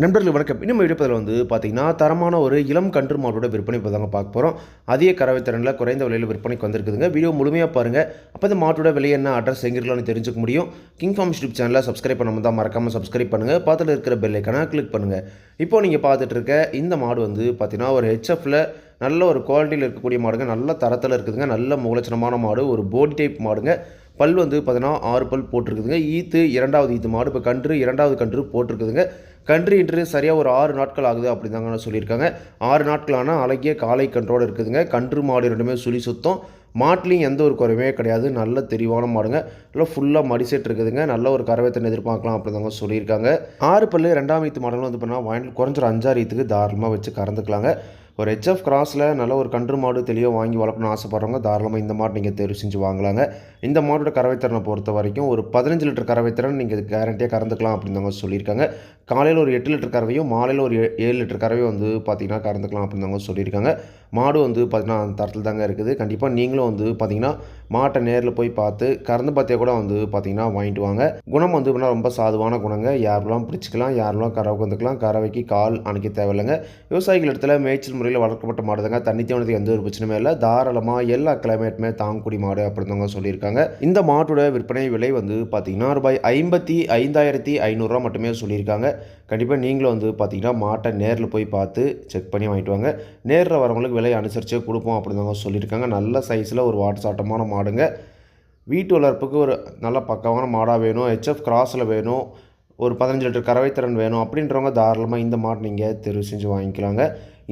நண்பர்கள் வணக்கம். இன்னும் எடுப்பதில் வந்து பார்த்தீங்கன்னா தரமான ஒரு இளம் கன்று மாடோட விற்பனை இப்போ தாங்க பார்க்க போகிறோம் அதிக கறவை திறனில் குறைந்த விலையில் விற்பனைக்கு வந்திருக்குதுங்க. வீடியோ முழுமையாக பாருங்கள் அப்போ இந்த மாட்டோட விலை என்ன அட்ரஸ் எங்கிருக்கலாம்னு தெரிஞ்சுக்க முடியும். கிங் ஃபார்ம் யூடியூப் சேனலில் சப்ஸ்கிரைப் பண்ணாமல் தான் மறக்காமல் சப்ஸ்கிரைப் பண்ணுங்கள் பார்த்துட்டு இருக்கிற பெல் ஐக்கான கிளிக் பண்ணுங்கள் இப்போ நீங்கள் பார்த்துட்டு இருக்க இந்த மாடு வந்து பார்த்திங்கன்னா ஒரு ஹெச்எஃப்ல நல்ல ஒரு குவாலிட்டியில் இருக்கக்கூடிய மாடுங்க. நல்ல தரத்தில் இருக்குதுங்க. நல்ல மூலச்சனமான மாடு. ஒரு போடி டைப் மாடுங்க. பல் வந்து பார்த்தீங்கன்னா ஆறு பல் போட்டிருக்குதுங்க. ஈத்து இரண்டாவது ஈத்து மாடு. இப்போ கன்று இரண்டாவது கன்று போட்டிருக்குதுங்க. கன்று இன்று சரியாக ஒரு ஆறு நாட்கள் ஆகுது அப்படி தாங்க சொல்லியிருக்காங்க. ஆறு நாட்களான அழகிய காலை கன்றோடு இருக்குதுங்க. கன்று மாடு ரெண்டுமே சுழி சுத்தம். மாட்லேயும் எந்த ஒரு குறையுமே கிடையாது. நல்ல தெளிவான மாடுங்க. நல்லா ஃபுல்லாக மடிசெட் இருக்குதுங்க. நல்ல ஒரு கறவைத்தனை எதிர்பார்க்கலாம் அப்படிதாங்க சொல்லியிருக்காங்க. ஆறு பல்லு ரெண்டாம் ஈத்து மாடலும் வந்து பண்ணால் வாங்கி குறைஞ்ச ஒரு அஞ்சாறு ஈத்துக்கு தாராளமாக வச்சு கறந்துக்கலாங்க. ஒரு ஹெச்எஃப் கிராஸில் நல்ல ஒரு கன்று மாடு தெளிவாக வாங்கி வளர்க்கணும்னு ஆசைப்பட்றவங்க தாராளமாக இந்த மாடு நீங்கள் தேர்வு செஞ்சு வாங்கலாங்க. இந்த மாடோட கறவைத்திறனை பொறுத்த வரைக்கும் ஒரு பதினஞ்சு லிட்டர் கறவைத்திறன் நீங்கள் கேரண்டியாக கறந்துக்கலாம் அப்படின்னு சொல்லியிருக்காங்க. காலையில் ஒரு எட்டு லிட்டர் கறவையும் மாலையில் ஒரு ஏ- ஏழு லிட்டர் கறவையும் வந்து பார்த்திங்கன்னா கறந்துக்கலாம் அப்படின்னு சொல்லியிருக்காங்க. மாடு வந்து பார்த்திங்கன்னா அந்த தரத்தில் தாங்க இருக்குது. கண்டிப்பாக நீங்களும் வந்து பார்த்திங்கன்னா மாட்டை நேரில் போய் பார்த்து கறந்து பார்த்தியா கூட வந்து பார்த்தீங்கன்னா வாங்கிட்டு வாங்க. குணம் வந்து ரொம்ப சாதுவான குணங்க. யாரெல்லாம் பிடிச்சிக்கலாம் யாரெல்லாம் கறவை வந்துக்கலாம் கறவைக்கு கால் அணைக்க தேவையில்லைங்க. விவசாயிகள் இடத்துல மேய்ச்சல் முறையில் வளர்க்கப்பட்ட மாடு தாங்க தண்ணி தீவனத்துக்கு எந்த ஒரு பிரச்சனையுமே இல்லை. தாராளமாக எல்லா கிளைமேட்டுமே தாங்கக்கூடிய மாடு அப்படின்னு சொல்லியிருக்காங்க. இந்த மாட்டோட விற்பனை விலை வந்து பார்த்தீங்கன்னா ரூபாய் ஐம்பத்தி ஐந்தாயிரத்தி ஐநூறுரூவா மட்டுமே சொல்லியிருக்காங்க. கண்டிப்பாக நீங்களும் வந்து பார்த்தீங்கன்னா மாட்டை நேரில் போய் பார்த்து செக் பண்ணி வாங்கிட்டு வாங்க. நேரில் வரவங்களுக்கு விலை அனுசரித்து கொடுப்போம் அப்படின்னு சொல்லியிருக்காங்க. நல்ல சைஸில் ஒரு வாட்டு சாட்டமான மாடுங்க. வீட்டு வளர்ப்புக்கு ஒரு நல்ல பக்கமான மாடாக வேணும். ஹெச்எஃப் கிராஸில் வேணும். ஒரு பதினஞ்சு லிட்டர் கறவைத்திறன் வேணும் அப்படின்றவங்க தாராளமாக இந்த மாடு நீங்கள் தெரிவு செஞ்சு வாங்கிக்கலாங்க.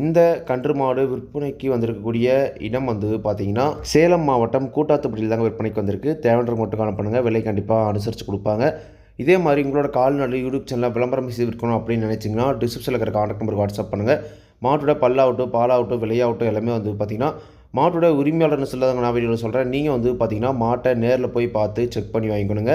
இந்த கன்று மாடு விற்பனைக்கு வந்திருக்கக்கூடிய இடம் வந்து பார்த்தீங்கன்னா சேலம் மாவட்டம் கூட்டாத்துப்பட்டியில் தாங்க விற்பனைக்கு வந்திருக்கு. தேவைன்றவங்க மட்டும் காண பண்ணுங்கள் விலை கண்டிப்பாக அனுசரித்து கொடுப்பாங்க. இதே மாதிரி உங்களோட கால்நடை யூடியூப் சேனலில் விளம்பரம் செய்து விற்கணும் அப்படின்னு நினச்சிங்கன்னா டிஸ்கிரிப்ஷனில் இருக்கிற கான்டாக்ட் நம்பருக்கு வாட்ஸ்அப் பண்ணுங்கள் மாட்டோட பல்லாகட்டும் பாலாகட்டும் விலையாகட்டும் எல்லாமே வந்து பார்த்தீங்கன்னா மாட்டோட உரிமையாளர்னு சொல்லாதவங்க நான் வீடியோவில் சொல்கிறேன் நீங்கள் வந்து பார்த்தீங்கன்னா மாட்டை நேரில் போய் பார்த்து செக் பண்ணி வாங்கிக்கணுங்க.